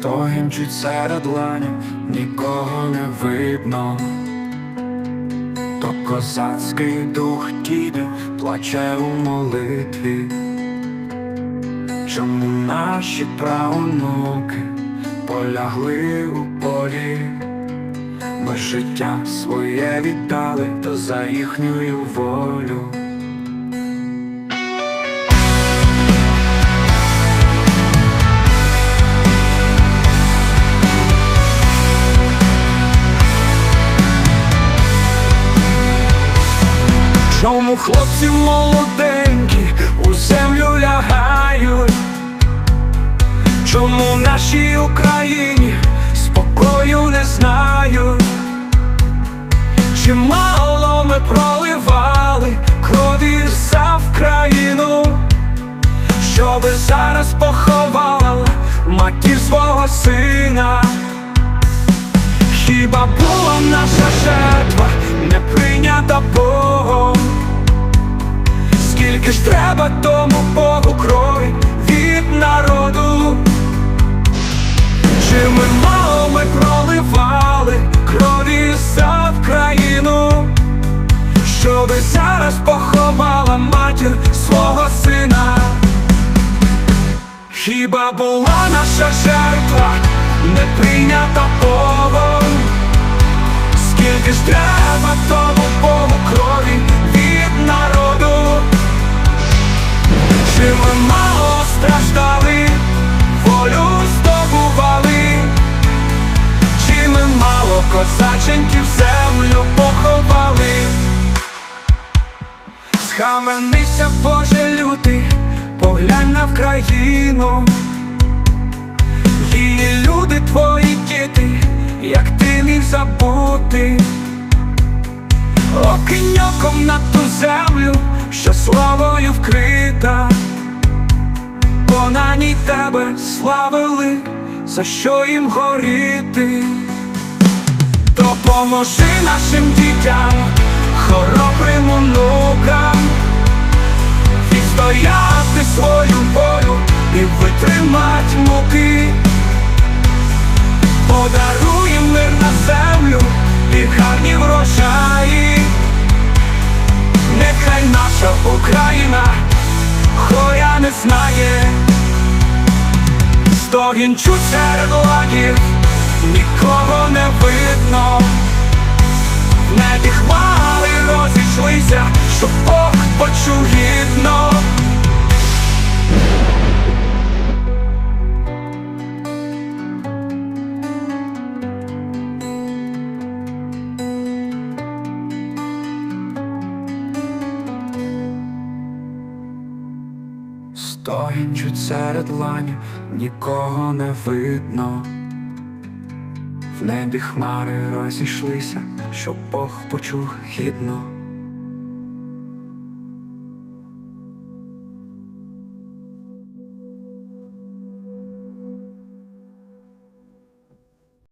Стогінчуть серед ланів, нікого не видно. То козацький дух діде, плаче у молитві. Чому наші правонуки полягли у полі? Ми життя своє віддали, то за їхню волю. Чому хлопці молоденькі у землю лягають? Чому в нашій Україні спокою не знають? Чимало ми проливали крові за Вкраїну, щоби зараз поховала матір свого сина. Хіба була наша поховала матір свого сина? Хіба була наша жертва не прийнята Богом? Скільки ж треба тому Богу крові від народу? Чи ми мало страждали, волю здобували? Чи ми мало козаченьків землю Схаменися, Боже лютий, поглянь на Вкраїну Її люди твої діти, як ти міг забути. Окиньоком на ту землю, що славою вкрита. Бо на ній тебе славили, за що їм горіти. Допоможи нашим дітям, гарні врожаї Нехай наша Україна горя не знає. Стогін чуть серед лагів, нікого не видно. В небі хмари розійшлися, щоб Бог почув гідно Стоїть серед ланів, нікого не видно. В небі хмари розійшлися, щоб Бог почув гідно.